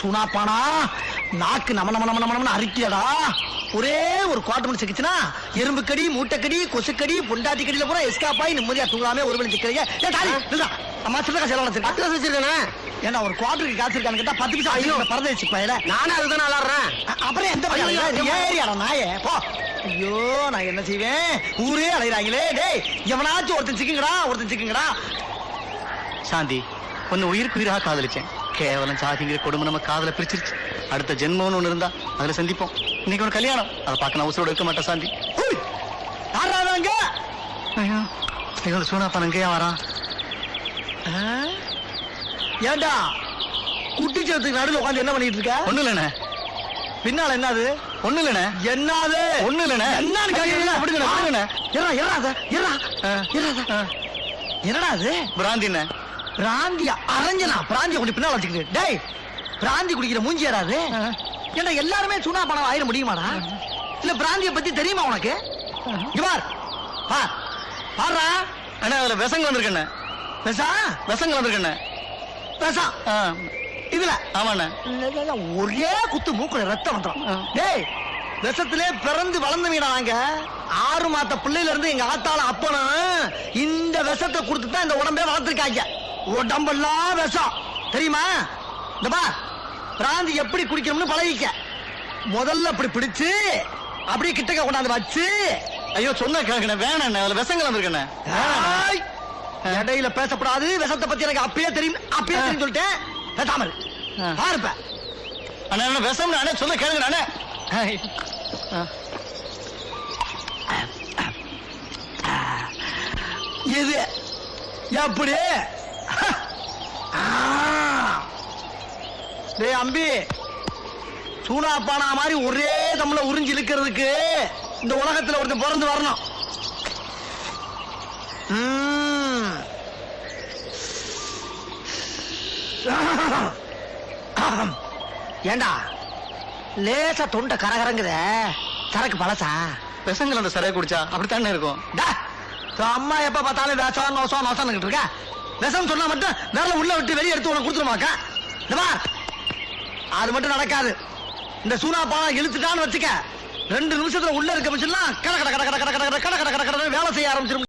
சூனாப்பானா நாக்கு நம நம நம நம அரிக்கியடா. ஒரே ஒரு குவாட்டர் மணி சிக்கிச்சுனா எறும்பு கடி மூட்டைக்கடி கொசுக்கடி பொண்டாட்டி கடியில பூரா எஸ்காப் ஆகி நிம்மதியா தூங்காம ஒரு மணி சிக்கிறீங்க ஏ தாலி. அம்மா காசு வச்சிருக்கேனே. ஏன்னா ஒரு குவாட்டருக்கு காசு இருக்கான்னு கேட்டா பத்து பைசா ஐயோ. பறந்து வச்சு பையல. நானே அதுதான் விளாடுறேன். அப்புறம் எந்த ஏறியாடா நாயே. போ. ஐயோ நான் என்ன செய்வேன்? ஊரே அலைகிறாங்களே டேய் எவனாச்சும் ஒருத்தன் சிக்குங்கடா ஒருத்தன் சிக்குங்கடா. சாந்தி உன்னை உயிருக்கு உயிராக காதலிச்சேன். கேவலம் சாதிங்கிற கொடுமை நம்ம காதல பிரிச்சிருச்சு. அடுத்த ஜென்மம்னு ஒண்ணு இருந்தா அதுல சந்திப்போம். இன்னைக்கு ஒரு கல்யாணம். அதை பார்க்க நான் உசுரோட இருக்க மாட்டேன் சாந்தி? ஐயோ ஐயோ சூனா பணங்கையா வரான். ஆ? ஏன்டா குட்டிச்சத்துக்கு நடுவில் உட்காந்து என்ன பண்ணிட்டு இருக்க? ஒண்ணு இல்லண்ணே. பின்னால என்னது? ஒண்ணு இல்லண்ணே. என்னது? ஒண்ணு இல்லண்ணே. என்னன்னு இருடா அத, இருடா, ஆ. இருடா அத. என்னடா அது? பிராந்திண்ணே. பிராந்தியா அரஞ்சனா? பிராந்திய கொண்டு பின்னால வச்சுக்கிட்டு. டேய் பிராந்தி குடிக்கிற மூஞ்சி யாராது ஏன்டா எல்லாருமே சுனா பணம் ஆயிட முடியுமாடா? இல்ல பிராந்திய பத்தி தெரியுமா உனக்கு? பார். பார். பாருடா அண்ணா அதுல விஷங்க வந்திருக்கண்ணே. பெசா விஷங்க வந்திருக்கண்ணே. ஆ, இதுல. ஆமாண்ணே. ஒரே குத்து மூக்குல ரத்தம் வந்துடும். டேய் விஷத்திலே பிறந்து வளர்ந்தவீடா நாங்க? ஆறு மாத்த பிள்ளையில இருந்து எங்க ஆத்தால அப்பனும் இந்த விஷத்தை கொடுத்து தான் இந்த உடம்பே வளர்த்துருக்காங்க. உடம்பெல்லாம் விஷம். தெரியுமா? இந்த பா பிராந்தி எப்படி குடிக்கணும்னு பழகிக்க. முதல்ல அப்படி பிடிச்சு அப்படியே கிட்டக்க கொண்டாந்து வச்சு. ஐயோ சொன்ன கேட்கண்ணே வேணாண்ணே அதுல விஷங்க வந்திருக்கண்ணே. ஏய், இடையில பேசப்படாது விஷத்தை பத்தி எனக்கு அப்பயே தெரியும் அப்பயே தெரியும் சொல்லிட்டேன். பேசாமல். பாருப்ப. அண்ணா அண்ணா விஷம் அண்ணே சொல்ல கேளுங்க அண்ணே. இது எப்படி. டேய் அம்பி. சூனா பானா மாதிரி ஒரே தம்ல உறிஞ்சு இழுக்கிறதுக்கு இந்த உலகத்துல ஒருத்தன் பிறந்து வரணும். ஏண்டா? லேசா தொண்டை கரகரங்குத. சரக்கு பழசா? விஷங்கள் அந்த சரியா குடிச்சா அப்படித்தானே இருக்கும்? அம்மா எப்ப பார்த்தாலும் நோசம் நோசம் இருக்க? விஷம் சொன்னா மட்டும் விரல உள்ள விட்டு வெளியே எடுத்து உனக்கு கொடுத்துருமாக்கா இந்த அது மட்டும் நடக்காது இந்த சூனா பாலம் இழுத்துட்டான்னு வச்சுக்க ரெண்டு நிமிஷத்துல உள்ள இருக்க மிஷின்லாம் கட கட கட கட கட கட கட கட கட கட வேலை செய்ய ஆரம்பிச்சிடும்